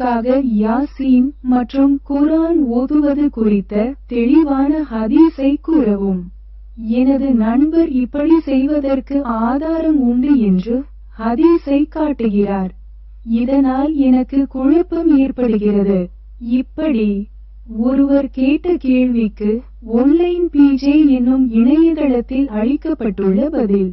அதற்காக யாசீன் மற்றும் குரான் ஓதுவது குறித்த தெளிவான ஹதீஸை கூறவும். எனது நண்பர் இப்படி செய்வதற்கு ஆதாரம் உண்டு என்று ஹதீஸை காட்டுகிறார். இதனால் எனக்கு குழப்பம் ஏற்படுகிறது. இப்படி ஒருவர் கேட்ட கேள்விக்கு ஒன்லைன் பிஜே என்னும் இணையதளத்தில் அளிக்கப்பட்டுள்ள பதில்.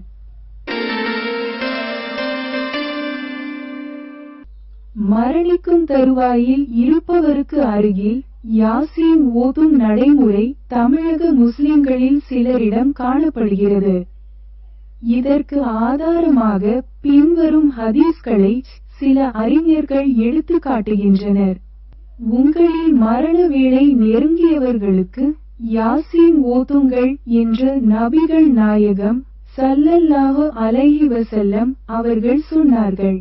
மரணிக்கும் தருவாயில் இருப்பவருக்கு அருகில் யாசீன் ஓதும் நடைமுறை தமிழக முஸ்லிம்களில் சிலரிடம் காணப்படுகிறது. இதற்கு ஆதாரமாக பின்வரும் ஹதீஸ்களை சில அறிஞர்கள் எடுத்து காட்டுகின்றனர். உங்களில் மரண வேளை நெருங்கியவர்களுக்கு யாசீன் ஓதுங்கள் என்று நபிகள் நாயகம் சல்லல்லாஹு அலைஹி வசல்லம் அவர்கள் சொன்னார்கள்.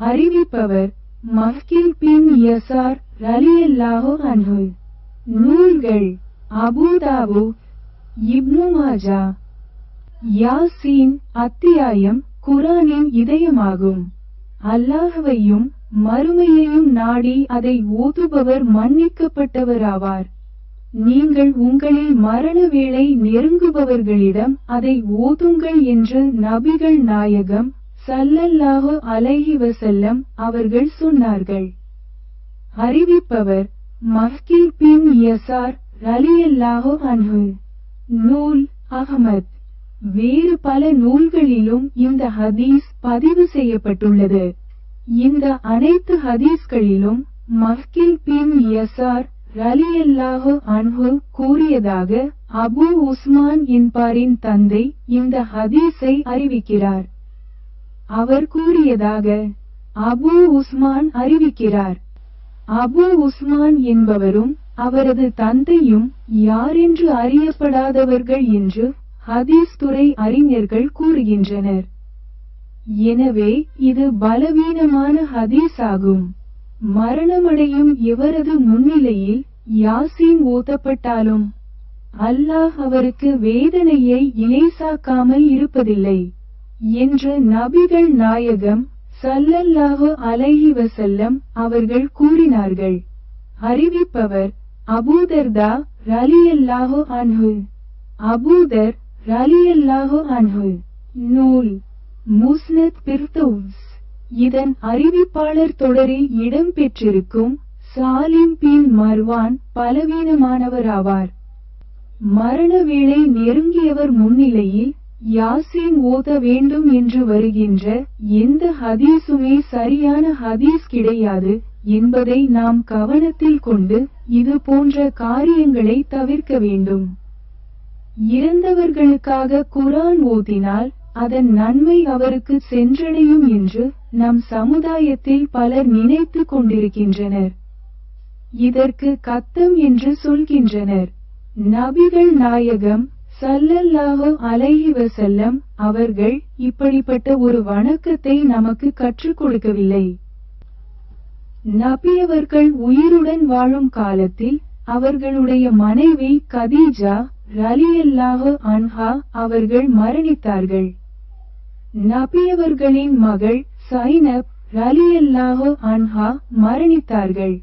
அறிவிப்பவர் மஹ்கில் பின் யசார் ரலியல்லாஹு அன்ஹு. நூல்கள் அபுதாபு இப்னு மாஜா. யாசீன் அத்தியாயம் குரானின் இதயமாகும். அல்லாஹுவையும் மறுமையையும் நாடி அதை ஓதுபவர் மன்னிக்கப்பட்டவராவார். நீங்கள் உங்களில் மரண வேளை நெருங்குபவர்களிடம் அதை ஓதுங்கள் என்று நபிகள் நாயகம் ஸல்லல்லாஹு அலைஹி வசல்லம் அவர்கள் சொன்னார்கள். அறிவிப்பவர் மஸ்கில் பின் யசார் ரலியல்லாஹு அன்ஹு. நூல் அகமத் வேறு பல நூல்களிலும் இந்த ஹதீஸ் பதிவு செய்யப்பட்டுள்ளது. இந்த அனைத்து ஹதீஸ்களிலும் மஸ்கில் பின் யசார் ரலியல்லாஹு அன்ஹு கூறியதாக அபு உஸ்மான் என்பாரின் தந்தை இந்த ஹதீஸை அறிவிக்கிறார். அவர் கூறியதாக அபு உஸ்மான் அறிவிக்கிறார். அபு உஸ்மான் என்பவரும் அவரது தந்தையும் யாரென்று அறியப்படாதவர்கள் என்று ஹதீஸ் துறை அறிஞர்கள் கூறுகின்றனர். எனவே இது பலவீனமான ஹதீஸ் ஆகும் மரணமடையும் எவரது முன்னிலையில் யாசின் ஊத்தப்பட்டாலும் அல்லாஹ் அவருக்கு வேதனையை இணைசாக்காமல் இருப்பதில்லை. என்று நபிகள் நாயகம் சல்லல்லாஹு அலைஹி வசல்லம் அவர்கள் கூறினார்கள். அறிவிப்பவர் அபூதர்தா ரலியல்லாஹு அன்ஹு. அபூதர் ரலியல்லாஹு அன்ஹு. நூல் முஸ்னத் பிர்தௌஸ். இதன் அறிவிப்பாளர் தொடரில் இடம்பெற்றிருக்கும் சாலிம் பின் மர்வான் பலவீனமானவராவார் மரண வேளை நெருங்கியவர் முன்னிலையில் யாசின் ஓத வேண்டும் என்று வருகின்ற எந்த ஹதீஸுமே சரியான ஹதீஸ் கிடையாது என்பதை நாம் கவனத்தில் கொண்டு இது போன்ற காரியங்களை தவிர்க்க வேண்டும். இறந்தவர்களுக்காக குரான் ஓதினால் அதன் நன்மை அவருக்கு சென்றடையும் என்று நம் சமுதாயத்தில் பலர் நினைத்து கொண்டிருக்கின்றனர். இதற்கு கத்தம் என்று சொல்கின்றனர். நபிகள் நாயகம் சல்லல்லாஹு அலைஹி வசல்லம் அவர்கள் இப்படிப்பட்ட ஒரு வணக்கத்தை நமக்கு கற்றுக் கொடுக்கவில்லை. நபியவர்கள் உயிருடன் வாழும் காலத்தில் அவர்களுடைய மனைவி கதீஜா ரலியல்லாஹு அன்ஹா அவர்கள் மரணித்தார்கள். நபியவர்களின் மகள் சைனப் ரலியல்லாஹு அன்ஹா மரணித்தார்கள்.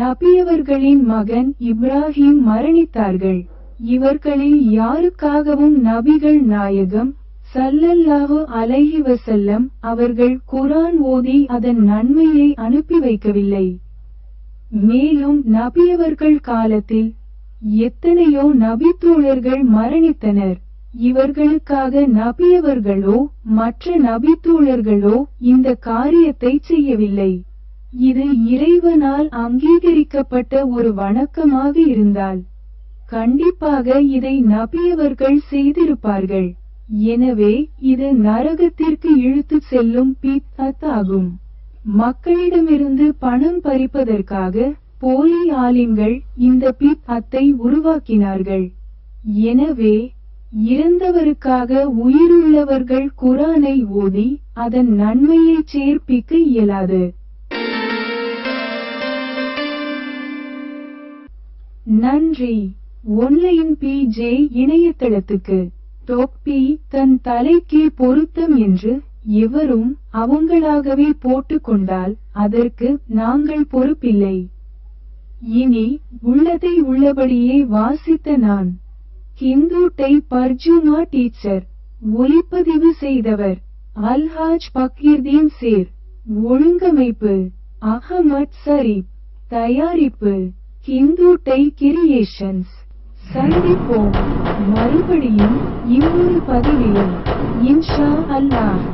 நபியவர்களின் மகன் இப்ராஹிம் மரணித்தார்கள். இவர்களில் யாருக்காகவும் நபிகள் நாயகம் சல்லல்லாஹு அலைஹி வசல்லம் அவர்கள் குரான் ஓதி அதன் நன்மையை அனுப்பி வைக்கவில்லை. மேலும் நபியவர்கள் காலத்தில் எத்தனையோ நபித்தோழர்கள் மரணித்தனர். இவர்களுக்காக நபியவர்களோ மற்ற நபித்தோழர்களோ இந்த காரியத்தை செய்யவில்லை. இது இறைவனால் அங்கீகரிக்கப்பட்ட ஒரு வணக்கமாக இருந்தால். கண்டிப்பாக இதை நபியவர்கள் செய்திருப்பார்கள். எனவே இது நரகத்திற்கு இழுத்து செல்லும் பித்தத் ஆகும் மக்களிடமிருந்து பணம் பறிப்பதற்காக போலி ஆலிம்கள் இந்த பித்அத்தை உருவாக்கினார்கள். எனவே இறந்தவருக்காக உயிருள்ளவர்கள் குரானை ஓதி அதன் நன்மையை சேர்ப்பிக்க இயலாது. நன்றி. ஒன்லைன் பி ஜே இணையதளத்துக்கு. தொப்பி தன் தலைக்கே பொருத்தம் என்று எவரும் அவங்களாகவே போட்டுக்கொண்டால் அதற்கு நாங்கள் பொறுப்பில்லை. இனி உள்ளதை உள்ளபடியே வாசித்த நான். ஹிந்துட்டை பர்ஜுமா டீச்சர் ஒளிப்பதிவு செய்தவர் அல்ஹாஜ் பக்கீர்தீன் சேர் ஒழுங்கமைப்பு அகமத் சரீப் தயாரிப்பு ஹிந்து டை கிரியேஷன்ஸ். சந்திப்போம் மறுபடியும் இன்னொரு பதிவிலும் இன்ஷா அல்லாஹ்.